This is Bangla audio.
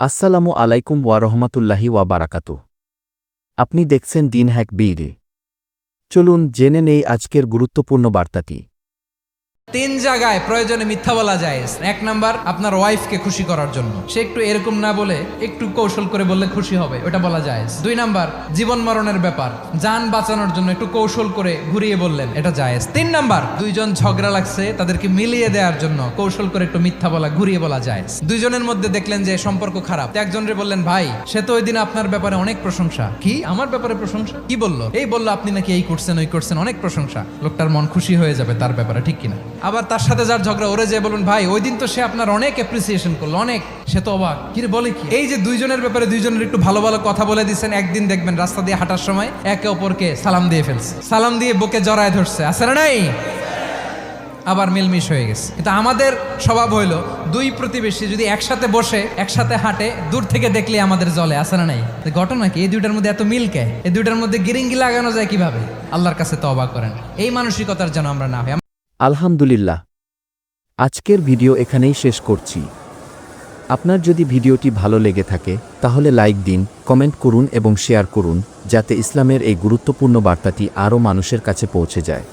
আসসালামু আলাইকুম ওয়া রহমাতুল্লাহি ওয়া বারাকাত আপনি দেখছেন দিন হ্যাক বীর চলুন জেনে নেই আজকের গুরুত্বপূর্ণ বার্তাটি। তিন জায়গায় প্রয়োজনে মিথ্যা বলা যায়। এক নাম্বার, আপনার ওয়াইফকে খুশি করার জন্য। সে একটু এরকম না বলে, একটু কৌশল করে বললে খুশি হবে, ওটা বলা যায়। দুই নাম্বার, জীবন মরণের ব্যাপার। যান বাঁচানোর জন্য একটু কৌশল করে ঘুরিয়ে বললেন, এটা জায়েজ তিন নাম্বার, দুইজন ঝগড়া লাগছে, তাদেরকে মিলিয়ে দেওয়ার জন্য কৌশল করে একটু মিথ্যা বলা, ঘুরিয়ে বলা যায়। দুইজনের মধ্যে দেখলেন যে সম্পর্ক খারাপ। তো একজনরে বললেন, ভাই, সে তো ওই দিন আপনার ব্যাপারে অনেক প্রশংসা। কি? আমার ব্যাপারে প্রশংসা? কি বলল? এই বলল আপনি নাকি এই করছেন, ওই করছেন, অনেক প্রশংসা। লোকটার মন খুশি হয়ে যাবে তার ব্যাপারে, ঠিক কিনা? আবার তার সাথে যার ঝগড়া, ওরে যে বলুন, ভাই, ওই দিন তো সে আপনার অনেক অ্যাপ্রিসিয়েশন করল, অনেক। সে তো অবাক। কি বলে কি? এই যে দুইজনের ব্যাপারে দুইজনের একটু ভালো ভালো কথা বলে দিচ্ছেন একদিন দেখবেন রাস্তা দিয়ে হাঁটার সময় একে অপরকে সালাম দিয়ে ফেলছে। সালাম দিয়ে বুকে জড়ায় ধরছে। আছে না নাই? আবার মিলমিশ হয়ে গেছে। কিন্তু আমাদের স্বভাব হইল, দুই প্রতিবেশী যদি একসাথে বসে, একসাথে হাঁটে, দূর থেকে দেখলে আমাদের জলে আসে না নাই? ঘটনা কি? এই দুইটার মধ্যে এত মিল কে? এই দুইটার মধ্যে গিরিঙ্গি লাগানো যায় কীভাবে? আল্লাহর কাছে তো অবাক করেন। এই মানসিকতার যেন আমরা না হই। আলহামদুলিল্লাহ। আজকের ভিডিও এখানেই শেষ করছি। আপনার যদি ভিডিওটি ভালো লেগে থাকে, তাহলে লাইক দিন, কমেন্ট করুন এবং শেয়ার করুন, যাতে ইসলামের এই গুরুত্বপূর্ণ বার্তাটি আরও মানুষের কাছে পৌঁছে যায়।